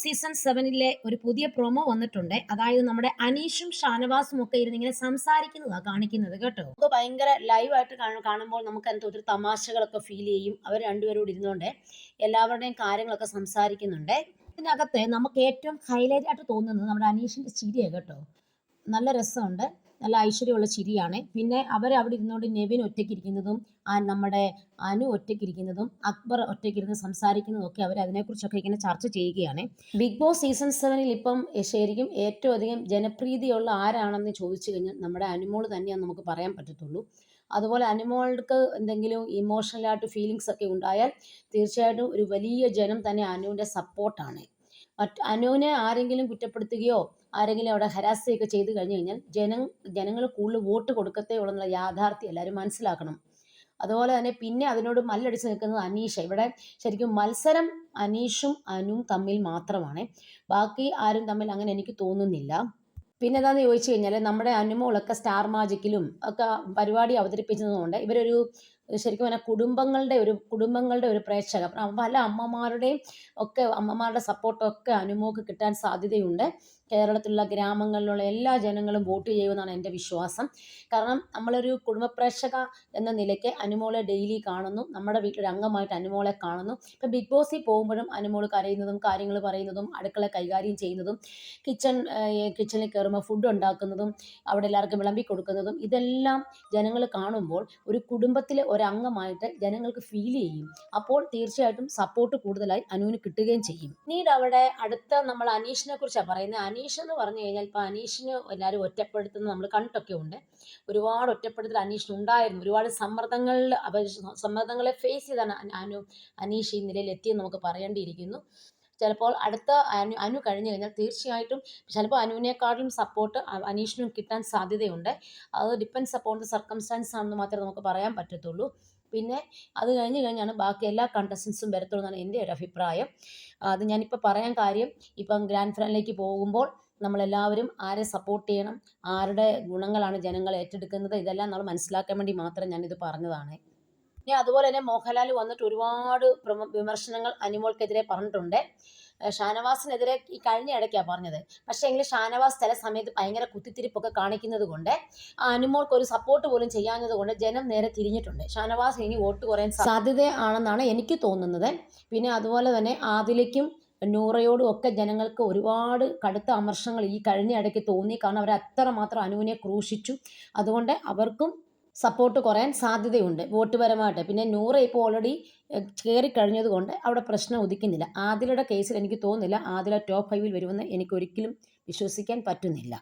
Season സെവനിലെ ഒരു പുതിയ promo വന്നിട്ടുണ്ട്. അതായത് നമ്മുടെ അനീഷും ഷാനവാസും ഒക്കെ ഇരുന്ന് ഇങ്ങനെ സംസാരിക്കുന്നതാണ് കാണിക്കുന്നത് കേട്ടോ. നമുക്ക് ഭയങ്കര ലൈവായിട്ട് കാണുമ്പോൾ നമുക്ക് എന്തോ ഒരു തമാശകളൊക്കെ ഫീൽ ചെയ്യും. അവർ രണ്ടുപേരോട് ഇരുന്നുകൊണ്ട് എല്ലാവരുടെയും കാര്യങ്ങളൊക്കെ സംസാരിക്കുന്നുണ്ട്. ഇതിനകത്ത് നമുക്ക് ഏറ്റവും ഹൈലൈറ്റ് ആയിട്ട് തോന്നുന്നത് നമ്മുടെ അനീഷിന്റെ ചിരിയാണ് കേട്ടോ. നല്ല രസമുണ്ട്. നല്ല ഐശ്വര്യമുള്ള ചിരിയാണ്. പിന്നെ അവർ അവിടെ ഇരുന്നുകൊണ്ട് നെവിൻ ഒറ്റയ്ക്കിരിക്കുന്നതും ആ നമ്മുടെ അനു ഒറ്റയ്ക്കിരിക്കുന്നതും അക്ബർ ഒറ്റയ്ക്കിരുന്ന് സംസാരിക്കുന്നതും ഒക്കെ അവർ അതിനെക്കുറിച്ചൊക്കെ ഇങ്ങനെ ചർച്ച ചെയ്യുകയാണ്. ബിഗ് ബോസ് സീസൺ സെവനിൽ ഇപ്പം ശരിക്കും ഏറ്റവും അധികം ജനപ്രീതിയുള്ള ആരാണെന്ന് ചോദിച്ചു കഴിഞ്ഞാൽ നമ്മുടെ അനുമോൾ തന്നെയാണ് നമുക്ക് പറയാൻ പറ്റത്തുള്ളൂ. അതുപോലെ അനുമോൾക്ക് എന്തെങ്കിലും ഇമോഷണലായിട്ട് ഫീലിങ്സ് ഒക്കെ ഉണ്ടായാൽ തീർച്ചയായിട്ടും ഒരു വലിയ ജനം തന്നെ അനുവിന്റെ സപ്പോർട്ടാണ് മറ്റ് അനുവിനെ ആരെങ്കിലും കുറ്റപ്പെടുത്തുകയോ ആരെങ്കിലും അവിടെ ഹരാസ് ചെയ്യുകയൊക്കെ ചെയ്തു കഴിഞ്ഞു കഴിഞ്ഞാൽ ജനങ്ങൾ ജനങ്ങൾ കൂടുതൽ വോട്ട് കൊടുക്കത്തേ ഉള്ളൂ എന്നുള്ള യാഥാർത്ഥ്യം എല്ലാവരും മനസ്സിലാക്കണം. അതുപോലെ തന്നെ പിന്നെ അതിനോട് മല്ലടിച്ച് നിൽക്കുന്നത് അനീഷ. ഇവിടെ ശരിക്കും മത്സരം അനീഷും അനും തമ്മിൽ മാത്രമാണ്. ബാക്കി ആരും തമ്മിൽ അങ്ങനെ എനിക്ക് തോന്നുന്നില്ല. പിന്നെ എന്താണെന്ന് ചോദിച്ചു കഴിഞ്ഞാൽ നമ്മുടെ അനുമോളൊക്കെ സ്റ്റാർ മാജിക്കിലും ഒക്കെ പരിപാടി അവതരിപ്പിച്ചതുകൊണ്ട് ഇവരൊരു ശരിക്കും പറഞ്ഞാൽ കുടുംബങ്ങളുടെ ഒരു കുടുംബങ്ങളുടെ ഒരു പ്രേക്ഷക. പല അമ്മമാരുടെയും ഒക്കെ അമ്മമാരുടെ സപ്പോർട്ടൊക്കെ അനുമോക്ക് കിട്ടാൻ സാധ്യതയുണ്ട്. കേരളത്തിലുള്ള ഗ്രാമങ്ങളിലുള്ള എല്ലാ ജനങ്ങളും വോട്ട് ചെയ്യുമെന്നാണ് എന്റെ വിശ്വാസം. കാരണം നമ്മളൊരു കുടുംബ പ്രേക്ഷക എന്ന നിലയ്ക്ക് അനുമോളെ ഡെയിലി കാണുന്നു. നമ്മുടെ വീട്ടിലൊരു അംഗമായിട്ട് അനുമോളെ കാണുന്നു. ഇപ്പം ബിഗ് ബോസിൽ പോകുമ്പോഴും അനുമോൾ കരയുന്നതും കാര്യങ്ങൾ പറയുന്നതും അടുക്കള കൈകാര്യം ചെയ്യുന്നതും കിച്ചൺ കിച്ചണിൽ കയറുമ്പോൾ ഫുഡ് ഉണ്ടാക്കുന്നതും അവിടെ എല്ലാവർക്കും വിളമ്പി കൊടുക്കുന്നതും ഇതെല്ലാം ജനങ്ങൾ കാണുമ്പോൾ ഒരു കുടുംബത്തിലെ ഒരംഗമായിട്ട് ജനങ്ങൾക്ക് ഫീൽ ചെയ്യും. അപ്പോൾ തീർച്ചയായിട്ടും സപ്പോർട്ട് കൂടുതലായി അനുവിന് കിട്ടുകയും ചെയ്യും. പിന്നീട് അവിടെ അടുത്ത നമ്മൾ അനീഷിനെ കുറിച്ചാണ് പറയുന്നത്. അനീഷ് എന്ന് പറഞ്ഞു കഴിഞ്ഞാൽ ഇപ്പോൾ അനീഷിന് എല്ലാവരും ഒറ്റപ്പെടുത്തുന്നത് നമ്മൾ കണ്ടൊക്കെ ഉണ്ട്. ഒരുപാട് ഒറ്റപ്പെടുത്തൽ അനീഷിന് ഉണ്ടായിരുന്നു. ഒരുപാട് സമ്മർദ്ദങ്ങളിൽ സമ്മർദ്ദങ്ങളെ ഫേസ് ചെയ്താണ് അനു അനീഷ് ഈ നിലയിൽ എത്തിയെന്ന് നമുക്ക് പറയേണ്ടിയിരിക്കുന്നു. ചിലപ്പോൾ അടുത്ത അനു അനു കഴിഞ്ഞു കഴിഞ്ഞാൽ തീർച്ചയായിട്ടും ചിലപ്പോൾ അനുവിനേക്കാളും സപ്പോർട്ട് അനീഷിനും കിട്ടാൻ സാധ്യതയുണ്ട്. അത് ഡിപ്പെൻഡ്സ് അപ്പോൺ ദ സർക്കംസ്റ്റാൻസ് ആണെന്ന് മാത്രമേ നമുക്ക് പറയാൻ പറ്റത്തുള്ളൂ. പിന്നെ അത് കഴിഞ്ഞ് കഴിഞ്ഞാണ് ബാക്കി എല്ലാ കണ്ടസ്റ്റൻസും വരത്തുള്ളൂ എന്നാണ് എന്റെ ഒരു അഭിപ്രായം. അത് ഞാനിപ്പോൾ പറയാൻ കാര്യം ഇപ്പം ഗ്രാൻഡ് ഫ്രണ്ടിലേക്ക് പോകുമ്പോൾ നമ്മളെല്ലാവരും ആരെ സപ്പോർട്ട് ചെയ്യണം ആരുടെ ഗുണങ്ങളാണ് ജനങ്ങൾ ഏറ്റെടുക്കുന്നത് ഇതെല്ലാം നമ്മൾ മനസ്സിലാക്കാൻ വേണ്ടി മാത്രം ഞാനിത് പറഞ്ഞതാണ്. ഇനി അതുപോലെ തന്നെ മോഹൻലാൽ വന്നിട്ട് ഒരുപാട് വിമർശനങ്ങൾ അനിമോൾക്കെതിരെ പറഞ്ഞിട്ടുണ്ട്. ഷാനവാസിനെതിരെ ഈ കഴിഞ്ഞ ഇടയ്ക്കാണ് പറഞ്ഞത്. പക്ഷേ എങ്കിൽ ഷാനവാസ് ചില സമയത്ത് ഭയങ്കര കുത്തിത്തിരിപ്പൊക്കെ കാണിക്കുന്നത് കൊണ്ട് അനുമോൾക്ക് ഒരു സപ്പോർട്ട് പോലും ചെയ്യാഞ്ഞത് കൊണ്ട് ജനം നേരെ തിരിഞ്ഞിട്ടുണ്ട്. ഷാനവാസ് ഇനി വോട്ട് കുറയാൻ സാധ്യതയാണെന്നാണ് എനിക്ക് തോന്നുന്നത്. പിന്നെ അതുപോലെ തന്നെ ആദിലേക്കും നൂറയോടും ഒക്കെ ജനങ്ങൾക്ക് ഒരുപാട് കടുത്ത അമർഷങ്ങൾ ഈ കഴിഞ്ഞ ഇടയ്ക്ക് തോന്നി. കാരണം അവർ അത്രമാത്രം അനുവിനെ ക്രൂശിച്ചു. അതുകൊണ്ട് അവർക്കും സപ്പോർട്ട് കുറയാൻ സാധ്യതയുണ്ട് വോട്ട് പരമായിട്ട് പിന്നെ നൂറ് ഇപ്പോൾ ഓൾറെഡി കയറി കഴിഞ്ഞതുകൊണ്ട് അവിടെ പ്രശ്നം ഉദിക്കുന്നില്ല. ആദിലയുടെ കേസിൽ എനിക്ക് തോന്നുന്നില്ല ആദില ടോപ്പ് ഫൈവിൽ വരുമെന്ന് എനിക്കൊരിക്കലും വിശ്വസിക്കാൻ പറ്റുന്നില്ല.